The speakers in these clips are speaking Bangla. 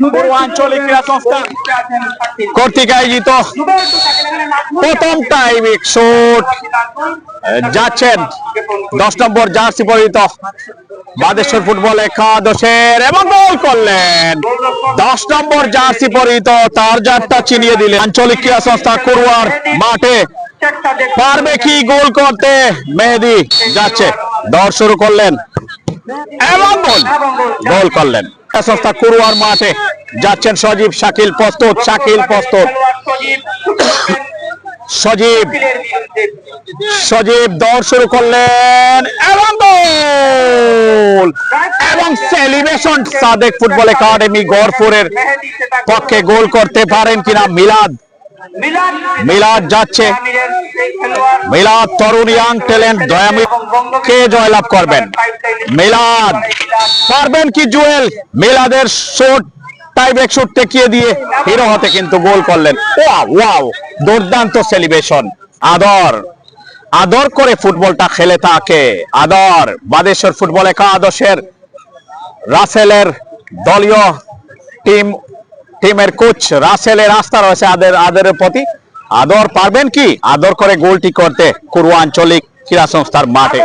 পূর্বাঞ্চলিক ক্রীড়া সংস্থা কর্তৃক আয়োজিত প্রথম টাইমিক শুট যাচ্ছেন। দশ নম্বর জার্সি পরিহিত। বাদেশ্বর ফুটবল একাদশের এবং গোল করলেন। দশ নম্বর জার্সি পরিহিত, তার জাতটা চিনিয়ে দিলেন। আঞ্চলিক ক্রীড়া সংস্থা কুরুয়ার মাঠে পারবে কি গোল করতে? মেহেদি যাচ্ছে। দৌড় শুরু করলেন এবং গোল। গোল করলেন। ক্রীড়া সংস্থা কুরুয়ার মাঠে। যাচ্ছেন সজীব, শাকিল প্রস্তুত শাকিল প্রস্তুত। সজীব সজীব দৌড় শুরু করলেন এবং গোল। এবং সেলিব্রেশন সাদেক ফুটবল একাডেমি গড়পুরের পক্ষে গোল করতে পারেন কিনা মিলাদ। মিলাদ যাচ্ছে। মিলাদ তরুণ ইয়াং ট্যালেন্ট দয়ামি কে জয়লাভ করবেন? মিলাদ। পারবেন কি জুয়েল? মিলাদের শট টাইব্রেক শুট টেকিয়ে দিয়ে হিরো হতে কিন্তু গোল করলেন। ওয়াও ওয়াও, দুর্দান্ত সেলিব্রেশন আদর। আদর করে ফুটবলটা খেলে থাকে আদর। বাদেশ্বর ফুটবল একাদশের রাসেলের দলীয় টিম টিমের কোচ রাসেলের আস্থা রয়েছে আদের আদরের প্রতি। আদর পারবেন কি? আদর করে গোলটি করতে কুরুয়া আঞ্চলিক ক্রীড়া সংস্থার মাঠে।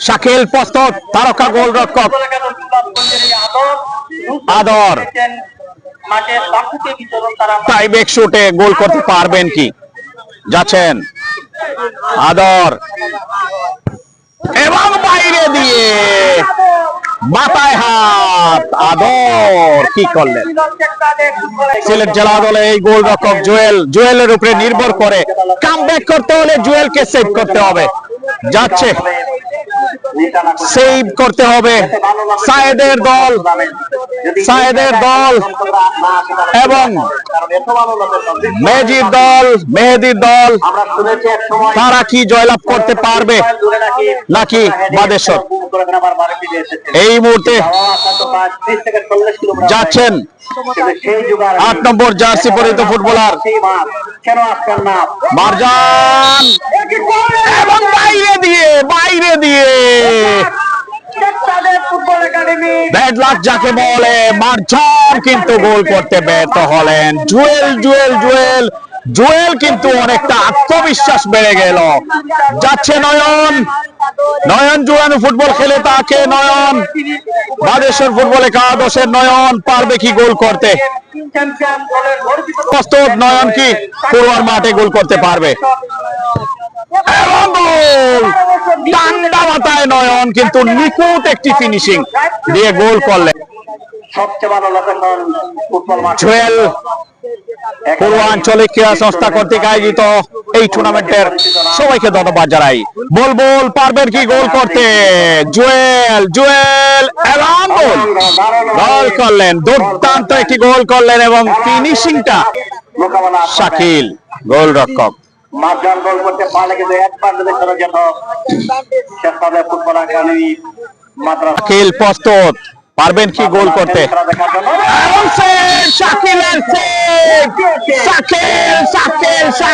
শাকিল প্রস্তুত তারকা গোল রক্ষক আদর। তারা টাইব্রেক শুটে গোল করতে পারবেন কি? যাচ্ছেন। আদর। এবং বাইরে দিয়ে। মাথায় হাত। আদর। কি করলেন? সিলেট জেলা দলে এই গোল রক্ষক জুয়েল, জুয়েলের উপরে নির্ভর করে। কাম করতে হলে জুয়েলকে সেভ করতে হবে। যাচ্ছে। সেভ করতে হবে। সায়েদের দল সায়েদের দল। এবং মেজির দল, মেহেদির দল, তারা কি জয়লাভ করতে পারবে নাকি বাদেশ্বর এই মুহূর্তে যাচ্ছেন আট নম্বর জার্সি পরিহিত ফুটবলার মারজান। এবং বাইরে দিয়ে বাইরে দিয়ে। ব্যাড লাক যাকে বলে কিন্তু গোল করতে ব্যর্থ হলেন। জুয়েল জুয়েল জুয়েল। জুয়েল কিন্তু অনেকটা আত্মবিশ্বাস বেড়ে গেল। যাচ্ছে নয়ন। নয়ন জুয়ানু ফুটবল খেলে তাকে নয়ন। বাদেশ্বর ফুটবল একাদশের নয়ন পারবে কি গোল করতে? প্রস্তুত নয়ন কি? পূর্বার মাঠে গোল করতে পারবে। এবং গোল ডান্ডা মাথায় নয়ন কিন্তু নিখুঁত একটি ফিনিশিং দিয়ে গোল করলেন। জুয়েল পূর্বাঞ্চলিক ক্রীড়া সংস্থা কর্তৃক আয়োজিত এই টুর্নামেন্টের সবাইকে ধন্যবাদ জানাই। বল বল পারবেন কি গোল করতে? জুয়েল জুয়েল এবং গোল। গোল করলেন দুর্দান্ত একটি গোল করলেন এবং ফিনিশিংটা শাকিল গোল মাঝান গোল করতে পারলে কিন্তু একবার যদি চলে যেত শেষ হবে ফুটবল একাডেমি শাকিল প্রস্তুত। পারবেন কি গোল করতে? খেলা! শাকিল শাকিল শাকিল।